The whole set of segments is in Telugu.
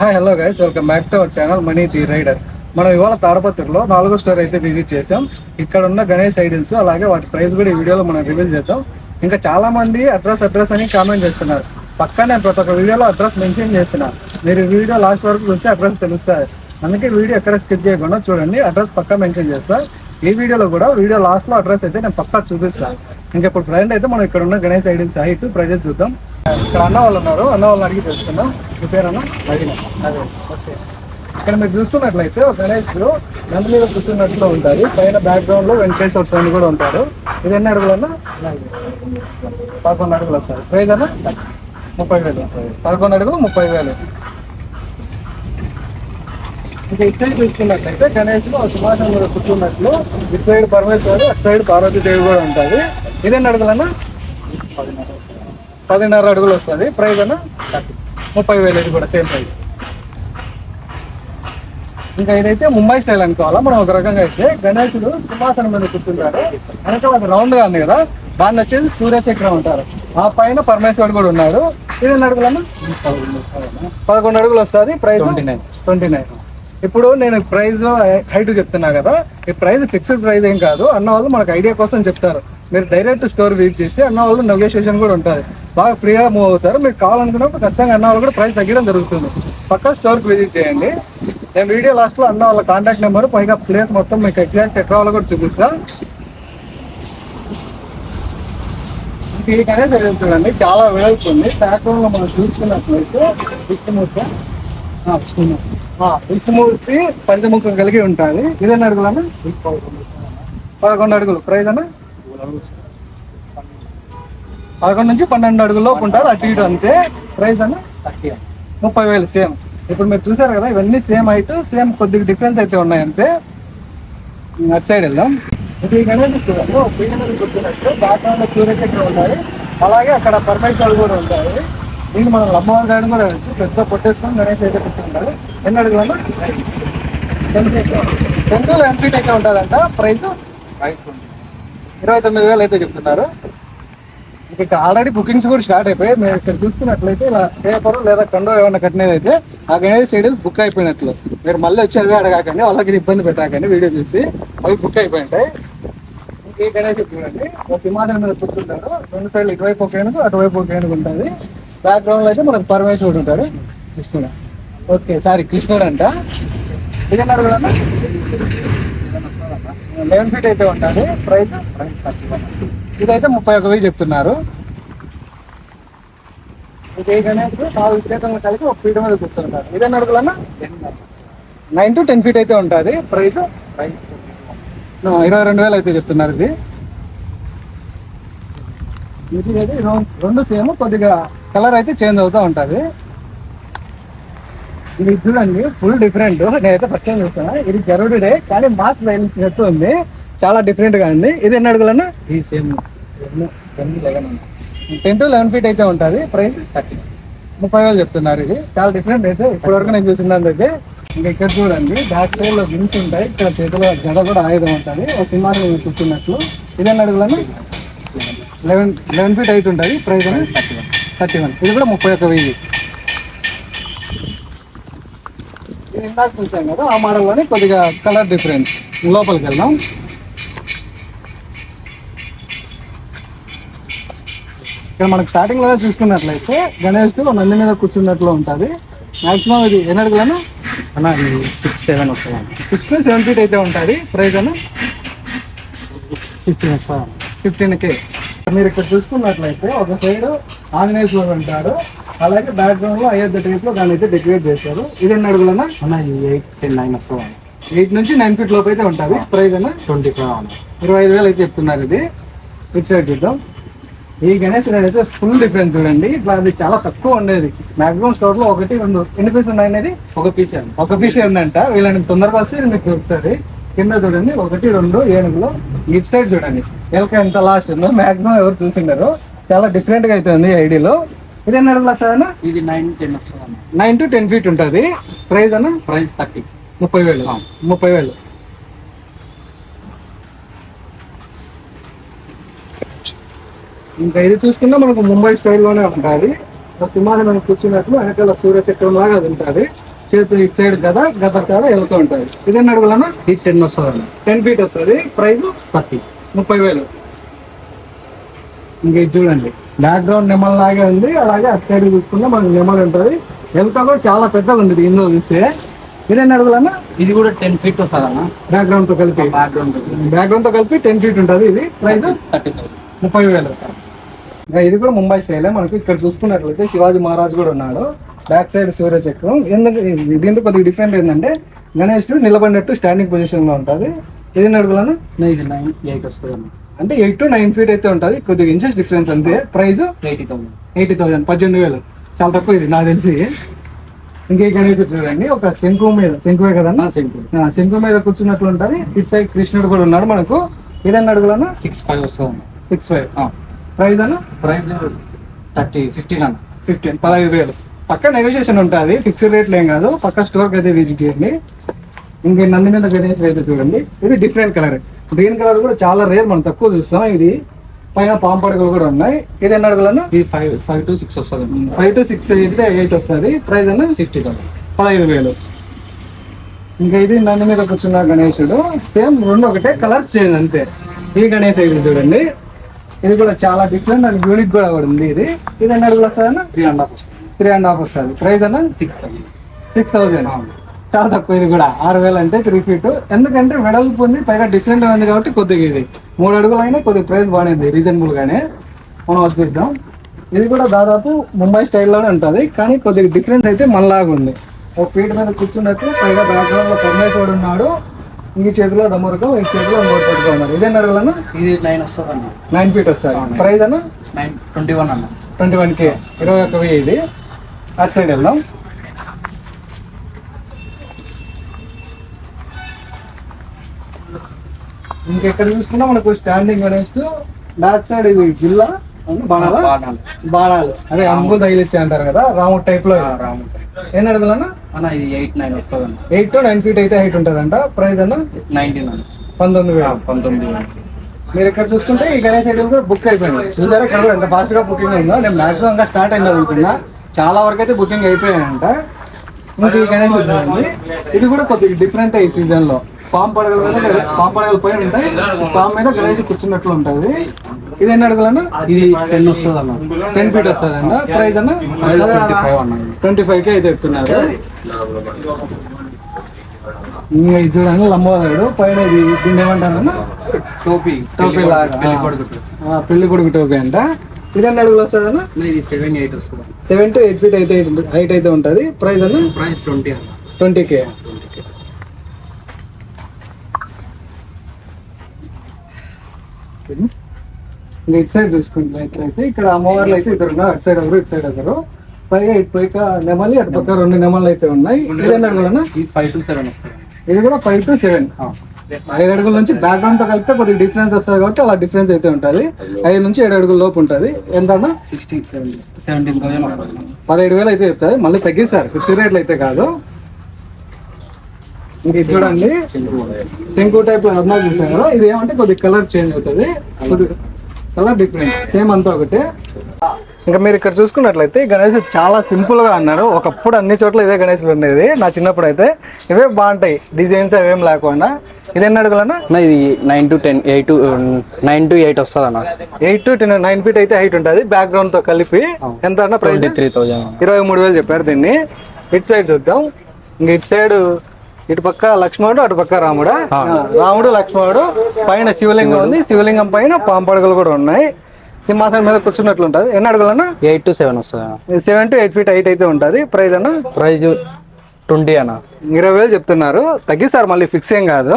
Hi hello guys welcome back to our channel Mani the rider మనం ఇవాళ తాడపత్రిలో నాలుగో స్టోర్ అయితే విజిట్ చేసాం ఇక్కడ ఉన్న గణేష్ ఐడిల్స్ అలాగే వాటి ప్రైస్ కూడా ఈ వీడియోలో మనం రివీల్ చేద్దాం. ఇంకా చాలా మంది అడ్రస్ అడ్రస్ అని కామెంట్ చేస్తున్నారు. పక్కనే నేను ప్రతి ఒక్క వీడియోలో అడ్రస్ మెన్షన్ చేసిన మీరు వీడియో లాస్ట్ వరకు చూసి అడ్రస్ తెలుస్తుంది అందుకే వీడియో ఎక్కడ స్కిప్ చేయకుండా చూడండి. అడ్రస్ పక్కా మెన్షన్ చేస్తా. ఈ వీడియోలో కూడా వీడియో లాస్ట్లో అడ్రస్ అయితే నేను పక్కా చూపిస్తాను ఇంకా ఇప్పుడు ప్రజెంట్ అయితే మనం ఇక్కడ ఉన్న గణేష్ ఐడియన్స్ హైట్ ప్రైజెస్ చూద్దాం. ఇక్కడ అన్న వాళ్ళు ఉన్నారు. అన్న వాళ్ళని అడిగి తెలుసుకుందాం. మీ పేరన్నా అడిగిన అదే. ఓకే. ఇక్కడ మీరు చూసుకున్నట్లయితే ఒక గణేష్ నంది మీద కూర్చున్నట్లు ఉంటుంది పైన బ్యాక్గ్రౌండ్లో వెంకటేశ్వర స్వామి కూడా ఉంటారు. ఇది ఎన్ని అడుగులన్నా? పదకొండు అడుగులు వస్తారు ప్రైజ్ అన్న? ముప్పై వేలు. పదకొండు అడుగులు ముప్పై వేలు. ఇంకా ఇటు సైడ్ చూసుకున్నట్లయితే గణేష్ సింహాసనం మీద కూర్చున్నట్లు ఇటు సైడ్ పరమేశ్వరుడు అటు సైడ్ పార్వతీదేవి కూడా ఉంటుంది ఇదేంటి అడుగులన్నా? పదిన్నర. అడుగులు వస్తుంది. ప్రైజ్ అన్న? ముప్పై వేలు ఇది కూడా సేమ్ ప్రైస్. ఇంకా ఇదైతే ముంబై స్టైల్ అనుకోవాలా మనం ఒక రకంగా అయితే గణేశుడు సింహాసనం మీద కూర్చుంటాడు. వెనక అది రౌండ్గా ఉంది కదా దాన్ని వచ్చేసి సూర్యచక్రం అంటారు. ఆ పైన పరమేశ్వరుడు కూడా ఉన్నాడు. ఇది ఎన్ని అడుగులన్నా పదకొండు అడుగులు వస్తుంది. Price twenty nine. Twenty nine. ఇప్పుడు నేను ప్రైస్ హైట్ చెప్తున్నా కదా ఈ ప్రైస్ ఫిక్స్డ్ ప్రైస్ ఏం కాదు. అన్న వాళ్ళు మనకు ఐడియా కోసం చెప్తారు. మీరు డైరెక్ట్ స్టోర్ విజిట్ చేసి అన్న వాళ్ళు నెగోషియేషన్ కూడా ఉంటుంది బాగా ఫ్రీగా మూవ్ అవుతారు. మీరు కావాలనుకున్నప్పుడు ఖచ్చితంగా అన్న వాళ్ళు కూడా ప్రైస్ తగ్గడం జరుగుతుంది. పక్కా స్టోర్కి విజిట్ చేయండి. నేను వీడియో లాస్ట్లో అన్న వాళ్ళ కాంటాక్ట్ నెంబర్ పైగా ప్లేస్ మొత్తం మీకు ఎగ్జాక్ట్ ఎక్కడ వాళ్ళు కూడా చూపిస్తా. దీనికనే జరుగుతుందండి చాలా వెడల్పు ఉంది. మనం చూసుకున్నట్లయితే విష్ణుమూర్తి విష్ణుమూర్తి. పంచముఖం కలిగి ఉంటుంది ఇదే అడుగులన్నా పదకొండు అడుగులు. ప్రైజ్ అన్నా? పదకొండు నుంచి పన్నెండు అడుగుల లోపు ఉంటుంది అటు ఇటు అంతే ప్రైస్ అన్న ముప్పై వేలు సేమ్ ఇప్పుడు మీరు చూసారు కదా ఇవన్నీ సేమ్ హైట్ సేమ్ కొద్దిగా డిఫరెన్స్ అయితే ఉన్నాయి అంతే అటు సైడ్ వెళ్దాం ఇది గణేష్ చూడండి సూర్యచక్రం ఉంటాయి అలాగే అక్కడ పరమేశ్వరుడు కూడా ఉంటాయి దీన్ని మనం లమ్మవారి గారిని కూడా వెళ్ళచ్చు పెద్ద కొట్టేసుకొని గణేష్ అయితే కూర్చుంటారు ఎన్ని అడుగులు టెన్ టు లెవెన్ ఫీట్ అయితే ఉంటుందంట ప్రైస్ ఇరవై తొమ్మిది వేలు అయితే చెప్తున్నారు. ఇక్కడ ఆల్రెడీ బుకింగ్స్ కూడా స్టార్ట్ అయిపోయాయి. మేము ఇక్కడ చూసుకున్నట్లయితే ఇలా పేపర్ లేదా కండో ఏమైనా కట్టినది అయితే ఆ గణేష్ సైడ్ బుక్ అయిపోయినట్లు. మీరు మళ్ళీ వచ్చి అదే అడగాకండి వాళ్ళకి ఇబ్బంది పెట్టాకండి వీడియో చూసి అవి బుక్ అయిపోయి ఉంటాయి ఈ గణేష్ చూడండి ఒక సింహాసనం మీద కూర్చుంటారు. రెండు సైడ్లు ఇటువైపు ఒక ఏనుగు అటువైపు ఒక ఏనుగు ఉంటుంది. బ్యాక్గ్రౌండ్లో అయితే మనకు పరమేశ్వరుడు ఉంటాడు కృష్ణుడు ఓకే సారీ కృష్ణుడు అంట. ఇదన్నారు అన్న లెవెన్ ఫీట్ అయితే ఉంటుంది ప్రైస్ ప్రైస్ ఇదైతే ముప్పై ఒక వెయ్యి చెప్తున్నారు. ఇది నాలుగు చేతులను కలిపి ఒక ఫీట్ మీద కూర్చుంటారు. ఇదే అడుగులన్నా నైన్ టు టెన్ ఫీట్ అయితే ఉంటుంది ప్రైస్ ప్రైస్ ఇరవై రెండు వేలు అయితే చెప్తున్నారు ఇది. ఇది అయితే రెండు సేమ్ కొద్దిగా కలర్ అయితే చేంజ్ అవుతూ ఉంటుంది. ఇది చూడండి ఫుల్ డిఫరెంట్ నేనైతే ఫస్ట్ టైం చూస్తున్నా. ఇది గరుడే కానీ మాస్క్ వేయించినట్టు ఉంది. చాలా డిఫరెంట్గా ఉంది. ఇది ఎన్ని అడుగులన్నా? ఈ same ten to eleven feet అయితే ఉంటుంది. Price thirty. ముప్పై వేలు చెప్తున్నారు ఇది. చాలా డిఫరెంట్ అయితే ఇప్పటి వరకు నేను చూసినందుకు అయితే ఇంకా ఇక్కడ చూడండి. బ్యాక్ సైడ్లో వింగ్స్ ఉంటాయి. ఇక్కడ చేతిలో గద కూడా ఆయుధం ఉంటుంది. ఒక సింహాన్ని మీద కూర్చున్నట్లు. ఇది ఎన్ని అడుగులన్నా? లెవెన్ లెవెన్ ఫీట్ హైట్ ఉంటుంది. ప్రైస్ అని థర్టీ వన్. Thirty one. ఇది కూడా ముప్పై ఒక వెయ్యి ఇది ఇందాక చూసాం కదా ఆ మోడల్లోనే కొద్దిగా కలర్ డిఫరెన్స్. లోపలికి వెళ్దాం. ఇక్కడ మనకు స్టార్టింగ్లోనే చూసుకున్నట్లయితే గణేష్ నంది మీద కూర్చున్నట్లు ఉంటుంది. మాక్సిమం ఇది ఎన్ని అడుగులను సిక్స్ సెవెన్ వస్తుంది సిక్స్ టు సెవెన్ ఫీట్ అయితే ఉంటుంది. ప్రైస్ అన్న? ఫిఫ్టీన్ ఫిఫ్టీన్ కే మీరు ఇక్కడ చూసుకున్నట్లయితే ఒక సైడ్ ఆంజనేయ స్వామి ఉంటాడు అలాగే బ్యాక్గ్రౌండ్లో అయోధ్య టైప్లో దాన్ని అయితే డెకరేట్ చేశారు. ఇది ఎన్ని అడుగులన్నా? అన్న ఎయిట్ టెన్ నైన్ వస్తుంది ఎయిట్ నుంచి నైన్ ఫీట్ లోపు అయితే ఉంటుంది. ప్రైస్ అన్న? ట్వంటీ ఫైవ్ అన్న. ఇరవై ఐదు వేలు అయితే చెప్తున్నారు ఇది. ఇటు సైడ్ చూద్దాం. ఈ గణేష్ అయితే ఫుల్ డిఫరెన్స్ చూడండి. ఇట్లా అది చాలా తక్కువ ఉండేది. మాక్సిమం స్టోర్లో ఒకటి రెండు. ఎన్ని పీస్ ఉన్నాయి అనేది? ఒక పీస్ ఒక పీస్ ఉందంట. వీళ్ళని తొందరగా వస్తే మీకు దొరుకుతుంది కింద చూడండి. ఒకటి రెండు ఏనుగులు. ఇటు సైడ్ చూడండి. ఎలక ఎంత లాస్ట్ ఉందో మాక్సిమం ఎవరు చూసిండారు. చాలా డిఫరెంట్గా అయితే ఉంది ఐడిలో. ఇది ఎన్ని అడుగులు వస్తుందన్న ఇది నైన్ టెన్ వస్తుంది అన్న. నైన్ టు టెన్ ఫీట్ ఉంటుంది. ప్రైస్ అన్న? ప్రైస్ థర్టీ ముప్పై వేలు. ముప్పై వేలు. ఇంకా ఇది చూసుకున్నా మనకు ముంబై స్టైల్లోనే ఉంటుంది. సింహాసనం కూర్చున్నట్లు వెనకాల సూర్యచక్రం లాగా అది ఉంటుంది. చేతులు ఇటు సైడ్ కదా గత కాడ వెళ్తూ ఉంటుంది. ఇదేం అడుగులన్నా ఇది టెన్ వస్తుంది అన్న. టెన్ ఫీట్ వస్తుంది. ప్రైస్ థర్టీ ముప్పై వేలు. ఇంకా ఇది చూడండి. బ్యాక్గ్రౌండ్ నెమల్ లాగే ఉంది. అలాగే అటు సైడ్ చూసుకుంటే మనకి నెమల్ ఉంటుంది. ఎలుక కూడా చాలా పెద్దగా ఉంది దీనిలో చూస్తే. ఇదేం అడుగులన్నా ఇది కూడా టెన్ ఫీట్ వస్తుంది అన్న. బ్యాక్గ్రౌండ్తో కలిపి. బ్యాక్గ్రౌండ్ బ్యాక్గ్రౌండ్తో. కలిపి టెన్ ఫీట్ ఉంటుంది ఇది. ప్రైస్ థర్టీ థౌసండ్ ముప్పై వేలు ఇంకా ఇది కూడా ముంబై స్టైలే. మనకి ఇక్కడ చూసుకున్నట్లయితే శివాజీ మహారాజ్ కూడా ఉన్నాడు. బ్యాక్ సైడ్ సూర్య చక్రం. ఎందుకు ఇది- దీంతో కొద్దిగా డిఫరెంట్ ఏంటంటే గణేష్ నిలబడినట్టు స్టాండింగ్ పొజిషన్లో ఉంటుంది. ఇది అడుగులను ఇది నైన్ ఎయిట్ వస్తుంది అన్న అంటే ఎయిట్ టు నైన్ ఫీట్ అయితే ఉంటుంది కొద్దిగా ఇంచెస్ డిఫరెన్స్ అంతే. Price eighty thousand. Eighty thousand పద్దెనిమిది వేలు. చాలా తక్కువ ఇది నాకు తెలిసి. ఇంకే గణేష్ ఒక శంకు మీద శంకువే కదన్నా ఆ, శంకు. మీద కూర్చున్నట్లు ఉంటుంది. ఇటు సైడ్ కృష్ణుడు కూడా ఉన్నాడు మనకు. ఇదన్న అడుగులను సిక్స్ ఫైవ్ వస్తుంది సిక్స్ ఫైవ్ ప్రైస్ అన్న? ప్రైస్ థర్టీ ఫిఫ్టీన్ అన్న. ఫిఫ్టీన్ పదహైదు వేలు. పక్క నెగోషియేషన్ ఉంటుంది ఫిక్స్డ్ రేట్లు ఏం కాదు. పక్క స్టోర్కి అయితే విజిట్ చేయండి. ఇంకే నంది మీద గణేష్ అయితే చూడండి. ఇది డిఫరెంట్ కలర్ గ్రీన్ కలర్ కూడా చాలా రేర్ మనం తక్కువ చూస్తాం. ఇది పైన పాంపడగలు కూడా ఉన్నాయి. ఇది ఎన్ని అడుగులను ఫైవ్ ఫైవ్ టు సిక్స్ వస్తుంది. అన్న ఫైవ్ టు సిక్స్ అయితే ఎయిట్ వస్తుంది. ప్రైస్ అన్న? ఫిఫ్టీ థౌసండ్ పదహైదు వేలు. ఇంకా ఇది నంది మీద కూర్చున్న గణేశుడు సేమ్ రెండు ఒకటే కలర్స్ చేంజ్ అంతే. ఈ గణేష్ అయితే చూడండి. ఇది కూడా చాలా డిఫరెంట్ అండ్ యూనిక్ కూడా ఉంది ఇది. ఇది ఎన్ని అడుగులు వస్తుంది three and half three and half వస్తుంది. ప్రైస్ అన్న? సిక్స్ థౌసండ్ సిక్స్ థౌసండ్ చాలా తక్కువ ఇది కూడా. ఆరు వేలు అంటే త్రీ ఫీట్ ఎందుకంటే వెడల్పు ఉంది పైగా డిఫరెంట్ ఉంది కాబట్టి కొద్దిగా ఇది. మూడు అడుగులు అయినా కొద్దిగా ప్రైస్ బాగానే ఉంది రీజనబుల్ గానే. మనం వచ్చి చూద్దాం. ఇది కూడా దాదాపు ముంబై స్టైల్లోనే ఉంటుంది కానీ కొద్దిగా డిఫరెన్స్ అయితే మనలాగా ఉంది. ఒక పీట మీద కూర్చున్నట్టు పైగా బ్యాక్గ్రౌండ్లో పరమేశ్వరుడు ఉన్నాడు. ఈ చేతిలో డమరుకం ఈ చేతిలో నోట్ పెట్టుకో ఉన్నారు ఇదే అడుగులను ఇది నైన్ వస్తుంది అన్న నైన్ ఫీట్ వస్తుంది ప్రైస్ అన్న? నైన్ ట్వంటీ వన్ అన్న. ట్వంటీ వన్ కే ఇరవై ఒక్క వెయ్యి ఇది. అటు సైడ్ వెళ్దాం. ఇంకెక్కడ చూసుకున్నా మనకు స్టాండింగ్ గణేష్ బ్యాక్ సైడ్ ఇది జిల్లా బాణాల? బాణాలు. బాణాలు. అదే అంబు తగిలిచ్చి అంటారు కదా రాముడు టైప్లో ఏం అడగలన్నా అన్న ఇది ఎయిట్ నైన్ వస్తుంది ఎయిట్ టు నైన్ ఫీట్ అయితే హైట్ ఉంటుందంట. ప్రైస్ అన్న? నైన్టీన్ పంతొమ్మిది వేలు. పంతొమ్మిది వేలు. మీరు ఇక్కడ చూసుకుంటే ఈ గణేష్ ఐటమ్ కూడా బుక్ అయిపోయింది. చూసారా? ఇక్కడ కూడా ఎంత ఫాస్ట్గా బుకింగ్ ఉందో. నేను మాక్సిమం గా స్టార్ట్ అయింది అనుకున్నా. చాలా వరకు అయితే బుకింగ్ అయిపోయాయంట. ఇంకా ఈ గణేష్ ఇది కూడా కొద్దిగా డిఫరెంట్ ఈ సీజన్లో. పాము పడగల మీద పాము పడగల పైన ఉంటాయి. పాము మీద గణేష్ కూర్చున్నట్లు ఉంటది. ఇది ఎన్ని అడుగులన్నా? ఇది టెన్ వస్తుంది అన్న టెన్ ఫీట్ వస్తుంది అంట ప్రైస్ అన్న ట్వంటీ ఫైవ్ అన్న. ఇది. ట్వంటీ ఫైవ్ కే అయితే చెప్తున్నారు ఇంకా ఇది చూడండి లంబోదరుడు. పైన ఇది దీన్ని ఏమంటారన్నా? టోపీ. టోపీ లాగా. పెళ్ళి కొడుకు టోపీ. అంట. ఇది ఎన్ని అడుగులు వస్తుందన్న? ఇది సెవెన్ ఎయిట్ వస్తుంది సెవెన్ టు ఎయిట్ ఫీట్ అయితే హైట్ అయితే ఉంటుంది. ప్రైస్ అన్న? ప్రైస్ ట్వంటీ అన్న. Twenty K. ఇంకా ఇటు సైడ్ చూసుకున్నట్లయితే ఇక్కడ అమ్మవార్లు అయితే ఇద్దరు ఉన్నారు. అటు సైడ్ ఒకరు ఇటు సైడ్ ఒకరు పైగా ఇటు పైక నెమలి అటు పక్క రెండు నెమలు అయితే ఉన్నాయి. ఇది ఎన్ని అడుగులన్నా ఇది ఫైవ్ టు సెవెన్ ఇది కూడా ఫైవ్ టు సెవెన్ ఐదు అడుగుల నుంచి బ్యాక్గ్రౌండ్తో కలిపితే కొద్దిగా డిఫరెన్స్ వస్తుంది కాబట్టి అలా డిఫరెన్స్ అయితే ఉంటుంది. ఐదు నుంచి ఏడు అడుగుల లోపు ఉంటుంది. ఎంత పదిహేడు వేలు అయితే చెప్తుంది. మళ్ళీ తగ్గిస్తారు. ఫిక్స్డ్ రేట్లు అయితే కాదు. ఇది చూడండి. శంకు టైప్లో అన్నా చూసాను కదా? ఇది ఏమంటే కొద్దిగా కలర్ చేంజ్ అవుతుంది. కొద్దిగా కలర్ డిఫరెంట్ సేమ్ అంతా ఒకటే. ఇంకా మీరు ఇక్కడ చూసుకున్నట్లయితే గణేష్ చాలా సింపుల్గా అన్నారు ఒకప్పుడు అన్ని చోట్ల ఇదే గణేష్లు ఉండేది. నా చిన్నప్పుడు అయితే ఇవే బాగుంటాయి. డిజైన్స్ అవేం లేకుండా. ఇది ఎన్ని అడుగులన్నా? అన్న ఇది nine to ten eight to nine to eight వస్తుంది అన్న eight to ten nine feet అయితే హైట్ ఉంటుంది. బ్యాక్గ్రౌండ్తో కలిపి ఎంత అన్న ప్రైస్ త్రీ థౌసండ్ ఇరవై మూడు వేలు చెప్పారు దీన్ని. ఇటు సైడ్ చూద్దాం. ఇంక ఇటు సైడ్ ఇటు పక్క లక్ష్మణుడు అటు పక్క రాముడా? రాముడు లక్ష్మణుడు పైన శివలింగం ఉంది. శివలింగం పైన పాంపడుగులు కూడా ఉన్నాయి. సింహాసనం మీద కూర్చున్నట్లు ఉంటుంది. ఎన్ని అడుగులన్నా? ఎయిట్ టు సెవెన్ వస్తుంది seven to eight feet height అయితే ఉంటుంది. ప్రైస్ అన్న? ప్రైజ్ ట్వంటీ అన్న. ఇరవై వేలు చెప్తున్నారు. తగ్గిస్తారు మళ్ళీ ఫిక్స్ ఏం కాదు.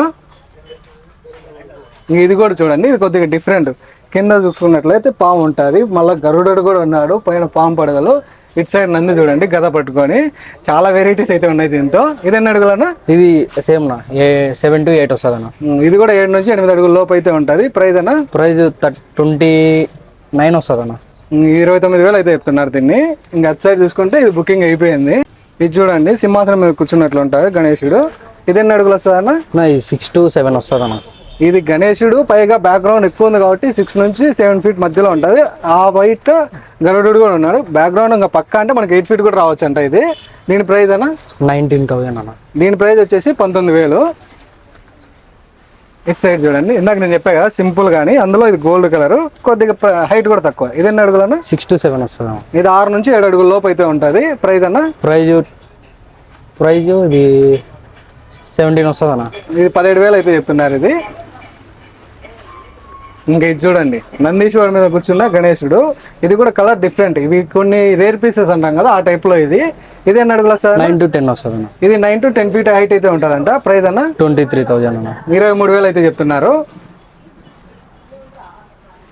ఇది కూడా చూడండి ఇది కొద్దిగా డిఫరెంట్ కింద చూసుకున్నట్లయితే పాము ఉంటుంది. మళ్ళీ గరుడు కూడా ఉన్నాడు పైన పాము పడగలు. ఇటు సైడ్ నంది చూడండి గద పట్టుకొని. చాలా వెరైటీస్ అయితే ఉన్నాయి దీంతో. ఇది ఎన్ని అడుగులన్నా? ఇది సేమ్ నా ఏ సెవెన్ టు ఎయిట్ వస్తుంది అన్న ఇది కూడా ఏడు నుంచి ఎనిమిది అడుగుల లోపు అయితే ఉంటుంది. ప్రైస్ అన్న? ప్రైజ్ ట్వంటీ నైన్ వస్తుంది అన్న ఇరవై తొమ్మిది వేలు అయితే చెప్తున్నారు దీన్ని. ఇంకా అటు సైడ్ చూసుకుంటే ఇది బుకింగ్ అయిపోయింది. ఇది చూడండి సింహాసనం మీద కూర్చున్నట్లు ఉంటాడు గణేశుడు. ఇది ఎన్ని అడుగులు వస్తుంది అన్న సిక్స్ టు సెవెన్ వస్తుంది అన్న ఇది గణేశుడు పైగా బ్యాక్గ్రౌండ్ ఎక్కువ ఉంది కాబట్టి సిక్స్ నుంచి సెవెన్ ఫీట్ మధ్యలో ఉంటుంది. ఆ బయట గరుడు కూడా ఉన్నాడు. బ్యాక్గ్రౌండ్ ఇంకా పక్క అంటే మనకి ఎయిట్ ఫీట్ కూడా రావచ్చు అంట ఇది. దీని ప్రైస్ అన్న? నైన్టీన్ థౌజండ్ అన్న. దీని ప్రైస్ వచ్చేసి పంతొమ్మిది వేలు. ఇట్ సైడ్ చూడండి. ఇందాక నేను చెప్పా కదా సింపుల్ కానీ అందులో ఇది గోల్డ్ కలర్ కొద్దిగా హైట్ కూడా తక్కువ. ఇది ఎన్ని అడుగులన్నా? సిక్స్ టు సెవెన్ వస్తుంది అన్న. ఇది ఆరు నుంచి ఏడు అడుగుల లోపు అయితే ఉంటుంది. ప్రైస్ అన్న? ప్రైజ్ ప్రైజ్ ఇది సెవెంటీన్ వస్తుంది అన్న. ఇది పదిహేడు వేలు అయితే చెప్తున్నారు ఇది. ఇంకా ఇది చూడండి. నందీశ్వర్ మీద కూర్చున్న గణేశుడు. ఇది కూడా కలర్ డిఫరెంట్. ఇవి కొన్ని రేర్ పీసెస్ అంటాం కదా ఆ type లో ఇది. ఇది ఎన్ని అడుగుల సార్? నైన్ టు టెన్ వస్తుంది అన్న ఇది nine to ten feet height అయితే ఉంటుందంట. ప్రైస్ అన్న? ట్వంటీ త్రీ థౌజండ్ అన్న. ఇరవై మూడు వేలు అయితే చెప్తున్నారు.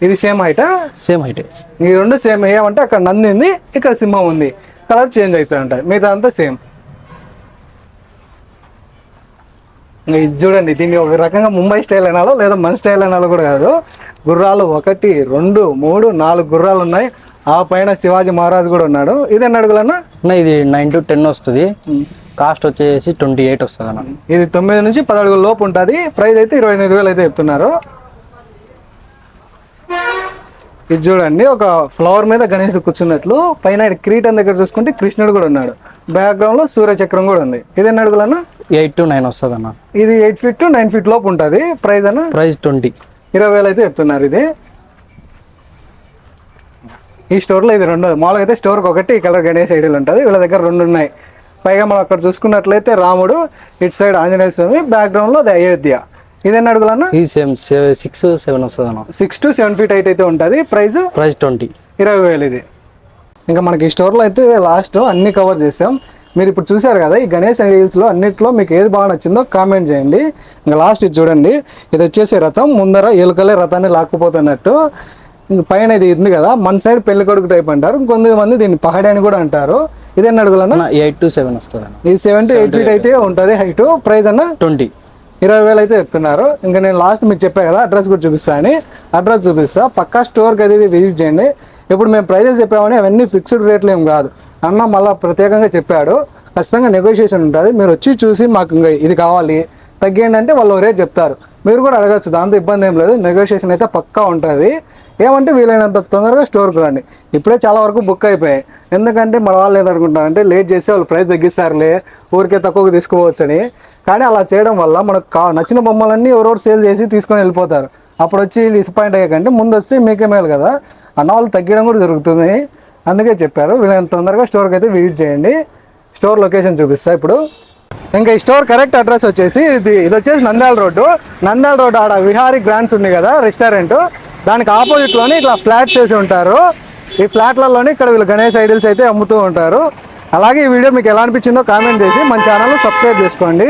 ఇది సేమ్ హైటా సేమ్ హైట్ ఈ రెండు సేమ్ ఏమంటే అక్కడ నంది ఉంది ఇక్కడ సింహం ఉంది. కలర్ చేంజ్ అవుతూ ఉంటాయి మిగతా అంతా సేమ్ ఇది చూడండి దీన్ని ఒక రకంగా ముంబై స్టైల్ అనాలో లేదా మన స్టైల్ అనాలో కూడా కాదు. గుర్రాలు ఒకటి రెండు మూడు నాలుగు గుర్రాలు ఉన్నాయి. ఆ పైన శివాజీ మహారాజ్ కూడా ఉన్నాడు. ఇది ఎన్ని అడుగులన్నా? అన్న ఇది నైన్ టు టెన్ వస్తుంది. కాస్ట్ వచ్చేసి ట్వంటీ ఎయిట్ వస్తుంది అన్న ఇది తొమ్మిది నుంచి పది అడుగుల లోపు ఉంటుంది. ప్రైస్ అయితే ఇరవై ఎనిమిది వేలు అయితే చెప్తున్నారు. ఇది చూడండి ఒక ఫ్లవర్ మీద గణేశుడు కూర్చున్నట్లు. పైన కిరీటం దగ్గర చూసుకుంటే కృష్ణుడు కూడా ఉన్నాడు. బ్యాక్గ్రౌండ్లో సూర్య చక్రం కూడా ఉంది. ఇది ఎన్ని అడుగులన్నా? ఎయిట్ టు నైన్ వస్తుంది అన్న ఇది eight feet to nine feet లోపు ఉంటుంది. ప్రైస్ అన్న? ప్రైస్ ట్వంటీ ఇరవై వేలు అయితే చెప్తున్నారు ఇది. ఈ స్టోర్లో ఇది రెండు మామూలుగా అయితే స్టోర్కి ఒకటి కలర్ గణేష్ ఐడియల్ ఉంటుంది. వీళ్ళ దగ్గర రెండు ఉన్నాయి. పైగా మనం అక్కడ చూసుకున్నట్లయితే రాముడు ఇటు సైడ్ ఆంజనేయ స్వామి బ్యాక్గ్రౌండ్లో అది అయోధ్య. ఇదేన్ని అడుగులన్నా? ఇది సేమ్ సిక్స్ సెవెన్ వస్తుంది అన్న. Six to seven feet height అయితే ఉంటుంది. ప్రైస్ ప్రైస్ ట్వంటీ ఇరవై వేలు ఇది. ఇంకా మనకి ఈ స్టోర్లో అయితే లాస్ట్ అన్ని కవర్ చేసాం. మీరు ఇప్పుడు చూసారు కదా ఈ గణేష్ ఐడియల్స్లో అన్నిట్లో మీకు ఏది బాగా నచ్చిందో కామెంట్ చేయండి. ఇంకా లాస్ట్ ఇది చూడండి. ఇది వచ్చేసి రథం. ముందర ఎలుకలే రథాన్ని లాక్కుపోతున్నట్టు. ఇంక పైన ఇది ఉంది కదా మన సైడ్ పెళ్ళి కొడుకు టైప్ అంటారు. ఇంకొంతమంది దీన్ని పహాడి అని కూడా అంటారు. ఇదేం అడుగులన్నా? ఎయిట్ టు సెవెన్ వస్తుంది ఇది సెవెన్ టు ఎయిట్ ఫీట్ అయితే ఉంటుంది హైట్ ప్రైస్ అన్న? ట్వంటీ ఇరవై వేలు అయితే చెప్తున్నారు. ఇంకా నేను లాస్ట్ మీకు చెప్పా కదా అడ్రస్ కూడా చూపిస్తా అని. అడ్రస్ చూపిస్తా. పక్కా స్టోర్కి అది విజిట్ చేయండి. ఇప్పుడు మేము ప్రైజెస్ చెప్పామని అవన్నీ ఫిక్స్డ్ రేట్లు ఏం కాదు. అన్న మళ్ళీ ప్రత్యేకంగా చెప్పాడు. ఖచ్చితంగా నెగోషియేషన్ ఉంటుంది. మీరు వచ్చి చూసి మాకు ఇంకా ఇది కావాలి. తగ్గేయండి అంటే వాళ్ళు రేట్ చెప్తారు. మీరు కూడా అడగచ్చు. దాంతో ఇబ్బంది ఏం లేదు. నెగోషియేషన్ అయితే పక్కా ఉంటుంది. ఏమంటే వీలైనంత తొందరగా స్టోర్కి రండి. ఇప్పుడే చాలా వరకు బుక్ అయిపోయాయి. ఎందుకంటే మన వాళ్ళు ఏదనుకుంటారంటే లేట్ చేస్తే వాళ్ళు ప్రైస్ తగ్గిస్తారులే ఊరికే తక్కువకు తీసుకోవచ్చని కానీ అలా చేయడం వల్ల మనకు కా నచ్చిన బొమ్మలన్నీ ఎవరెవరు సేల్ చేసి తీసుకొని వెళ్ళిపోతారు. అప్పుడు వచ్చి డిసప్పాయింట్ అయ్యాకంటే ముందు వస్తే మీకే మేలు కదా. అన్న వాళ్ళు తగ్గడం కూడా జరుగుతుంది. అందుకే చెప్పారు వీళ్ళని తొందరగా స్టోర్కి అయితే విజిట్ చేయండి. స్టోర్ లొకేషన్ చూపిస్తా ఇప్పుడు. ఇంకా ఈ స్టోర్ కరెక్ట్ అడ్రస్ వచ్చేసి ఇది ఇది వచ్చేసి నంద్యాల రోడ్డు. నంద్యాల రోడ్డు ఆడ విహారీ గ్రాండ్స్ ఉంది కదా రెస్టారెంట్. దానికి ఆపోజిట్లోనే ఇట్లా ఫ్లాట్స్ వేసి ఉంటారు. ఈ ఫ్లాట్లలోనే ఇక్కడ వీళ్ళు గణేష్ ఐడిల్స్ అయితే అమ్ముతూ ఉంటారు. అలాగే ఈ వీడియో మీకు ఎలా అనిపించిందో కామెంట్ చేసి మన ఛానల్ సబ్స్క్రైబ్ చేసుకోండి.